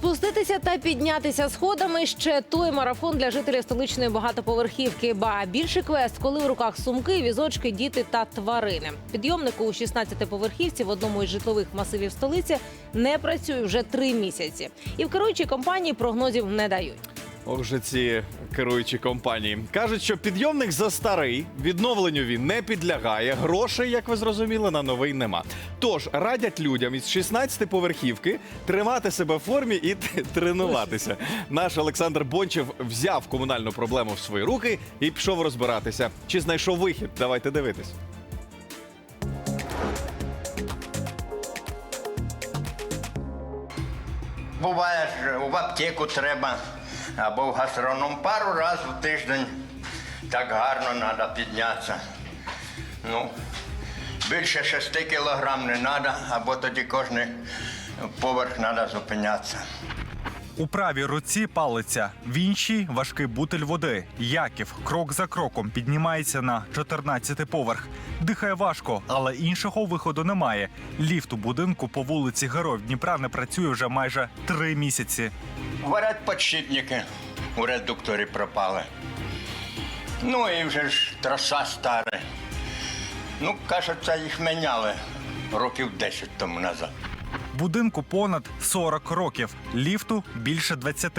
Спуститися та піднятися сходами ще той марафон для жителів столичної багатоповерхівки. Ба більший квест, коли в руках сумки, візочки, діти та тварини. Підйомнику у 16-поверхівці в одному із житлових масивів столиці не працює вже три місяці. І в керуючій компанії прогнозів не дають. Ох же ці керуючі компанії кажуть, що підйомник застарий, відновленню він не підлягає. Грошей, як ви зрозуміли, на новий нема. Тож радять людям із 16 поверхівки тримати себе в формі і тренуватися. Наш Олександр Бончев взяв комунальну проблему в свої руки і пішов розбиратися. Чи знайшов вихід? Давайте дивитись. Буває ж в аптеку треба або в гастроном пару разів в тиждень. Так гарно треба піднятися. Ну, більше 6 кілограм не треба, або тоді кожен поверх треба зупинятися. У правій руці палиця, в іншій важкий бутиль води. Яків крок за кроком піднімається на 14-й поверх. Дихає важко, але іншого виходу немає. Ліфт у будинку по вулиці Героїв Дніпра не працює вже майже три місяці. Говорять, подшипники у редукторі пропали. Ну і вже ж троса стара. Ну, кажеться, їх міняли років 10 тому назад. Будинку понад 40 років, ліфту більше 20.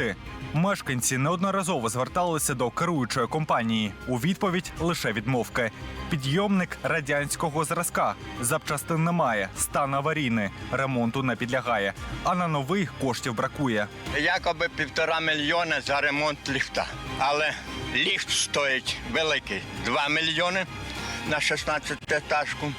Мешканці неодноразово зверталися до керуючої компанії. У відповідь лише відмовки. Підйомник радянського зразка. Запчастин немає, стан аварійний, ремонту не підлягає. А на новий коштів бракує. Якоби півтора мільйони за ремонт ліфта. Але ліфт стоїть великий 2 мільйони на 16 етажку.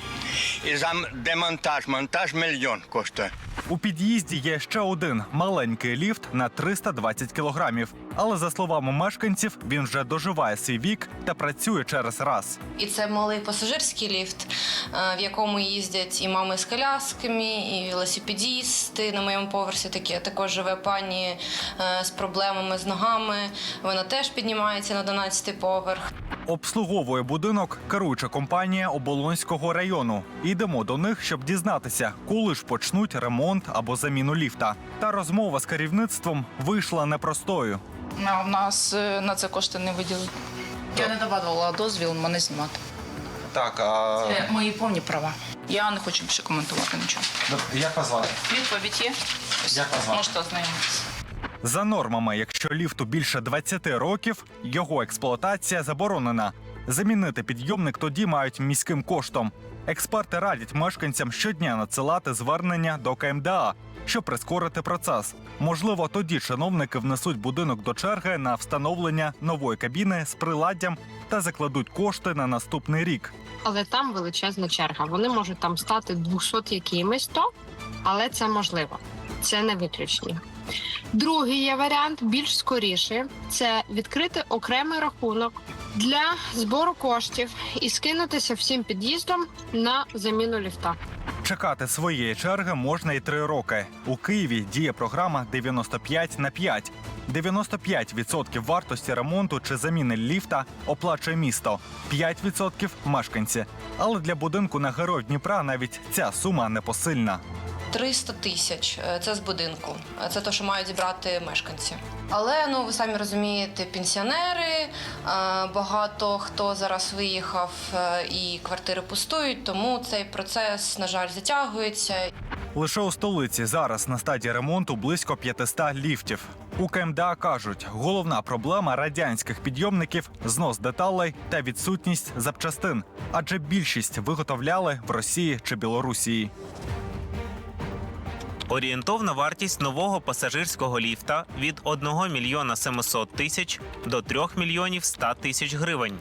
І за демонтаж, монтаж мільйон коштує. У під'їзді є ще один маленький ліфт на 320 кілограмів. Але за словами мешканців, він вже доживає свій вік та працює через раз. І це малий пасажирський ліфт, е, в якому їздять і мами з колясками, і велосипедісти. На моєму поверсі такі також живе пані е, з проблемами з ногами. Вона теж піднімається на 12 поверх. Обслуговує будинок керуюча компанія Оболонського району. Йдемо до них, щоб дізнатися, коли ж почнуть ремонт або заміну ліфта. Та розмова з керівництвом вийшла непростою. На- У нас е, на це кошти не виділили. Я не давала дозвіл мене знімати. Так, а Це мої повні права. Я не хочу більше коментувати нічого. як вас звати? Відповідь є? Як вас звати? Можете ознайомитися. За нормами, якщо ліфту більше 20 років, його експлуатація заборонена. Замінити підйомник тоді мають міським коштом. Експерти радять мешканцям щодня надсилати звернення до КМДА, щоб прискорити процес. Можливо, тоді чиновники внесуть будинок до черги на встановлення нової кабіни з приладдям та закладуть кошти на наступний рік. але там величезна черга. Вони можуть там стати 200 якимись то, але це можливо. Це не виключення. Другий є варіант більш скоріший це відкрити окремий рахунок для збору коштів і скинутися всім під'їздом на заміну ліфта. Чекати своєї черги можна і три роки. У Києві діє програма 95 на 5. 95% вартості ремонту чи заміни ліфта оплачує місто, 5% – мешканці. Але для будинку на героїв Дніпра навіть ця сума непосильна. 300 тисяч е, це з будинку. Е, Це те, що мають зібрати мешканці. Але ну ви самі розумієте, пенсіонери, е, багато хто зараз виїхав і квартири пустують, тому цей процес, на жаль, затягується. Лише у столиці зараз на стадії ремонту близько 500 ліфтів. У КМДА кажуть, головна проблема радянських підйомників знос деталей та відсутність запчастин, адже більшість виготовляли в Росії чи Білорусії. Орієнтовна вартість нового пасажирського ліфта від 1 мільйона 700 тисяч до 3 мільйонів 100 тисяч гривень.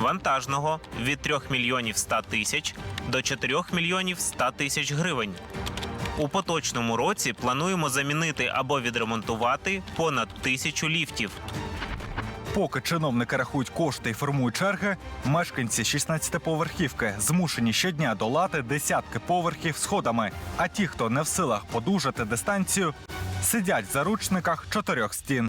Вантажного від 3 мільйонів 100 тисяч до 4 мільйонів 100 тисяч гривень. У поточному році плануємо замінити або відремонтувати понад тисячу ліфтів. Поки чиновники рахують кошти і формують черги, мешканці 16-поверхівки змушені щодня долати десятки поверхів сходами. А ті, хто не в силах подужати дистанцію, сидять в заручниках чотирьох стін.